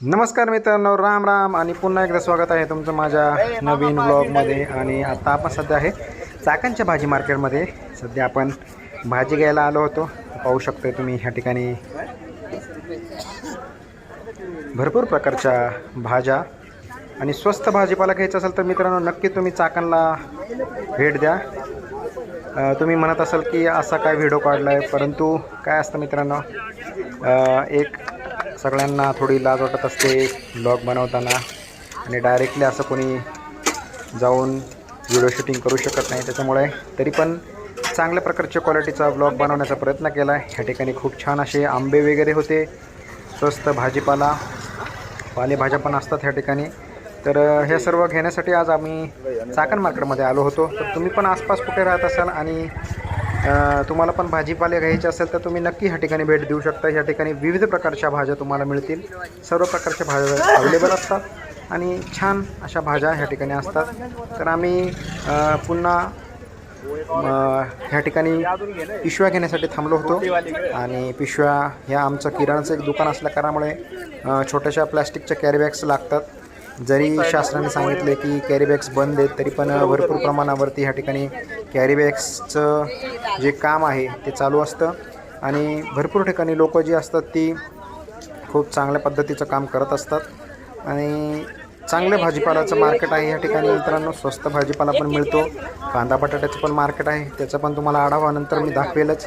नमस्कार मित्रांनो राम राम आणि पुन्हा एकदा स्वागत आहे तुमचं माझ्या नवीन ब्लॉगमध्ये आणि आता आपण सध्या आहे चाकणच्या भाजी मार्केटमध्ये सध्या आपण भाजी घ्यायला आलो होतो. पाहू शकतोय तुम्ही ह्या ठिकाणी भरपूर प्रकारच्या भाज्या आणि स्वस्त भाजीपाला घ्यायचा असेल तर मित्रांनो नक्की तुम्ही चाकणला भेट द्या. तुम्ही म्हणत असाल की असा काय व्हिडिओ काढला आहे परंतु काय असतं मित्रांनो एक सगळ्यांना थोडी लाज वाटत असते ब्लॉग बनवताना. आणि डायरेक्टली असं कोणी जाऊन व्हिडिओ शूटिंग करू शकत नाही. त्याच्यामुळे तरी पण चांगल्या प्रकारच्या क्वालिटीचा ब्लॉग बनवण्याचा प्रयत्न केला. आहे ह्या ठिकाणी खूप छान असे आंबे वगैरे होते. स्वस्त भाजीपाला पालेभाज्या पण असतात ह्या ठिकाणी. तर हे सर्व घेण्यासाठी आज आम्ही चाकण मार्केटमध्ये आलो होतो. तर तुम्ही पण आसपास कुठे राहत असाल आणि तुम्हाला पण भाजीपाले घ्यायचे असेल तर तुम्ही नक्की ह्या ठिकाणी भेट देऊ शकता. ह्या ठिकाणी विविध प्रकारच्या भाज्या तुम्हाला मिळतील. सर्व प्रकारच्या भाज्या अवेलेबल असतात आणि छान अशा भाज्या ह्या ठिकाणी असतात. तर आम्ही पुन्हा ह्या ठिकाणी पिशव्या घेण्यासाठी थांबलो होतो. आणि पिशव्या ह्या आमचं किराणाचं एक दुकान असल्या कारणामुळे छोट्याशा प्लॅस्टिकच्या कॅरीबॅग्स लागतात. जरी शासनाने सांगितले की कॅरीबॅग्स बंद आहेत तरी पण भरपूर प्रमाणावरती ह्या ठिकाणी कॅरीबॅग्सचं जे काम आहे ते चालू असतं. आणि भरपूर ठिकाणी लोक जी असतात ती खूप चांगल्या पद्धतीचं काम करत असतात. आणि चांगल्या भाजीपाल्याचं मार्केट आहे या ठिकाणी. मित्रांनो स्वस्त भाजीपाला पण मिळतो. कांदा बटाट्याचं पण मार्केट आहे. त्याचा पण तुम्हाला आढावा नंतर मी दाखवेलच.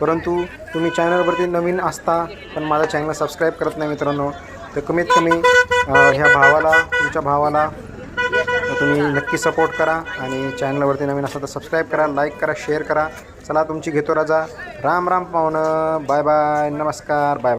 परंतु तुम्ही चॅनलवरती नवीन असता पण माझा चॅनल सबस्क्राईब करत नाही मित्रांनो तर कमीत कमी ह्या भावाला तुमच्या भावाला तुम्ही नक्की सपोर्ट करा आणि चॅनलवरती नवीन असाल तर सबस्क्राईब करा लाईक करा शेअर करा. चला तुमची घेतो राजा. राम राम पाहुणं. बाय बाय नमस्कार. बाय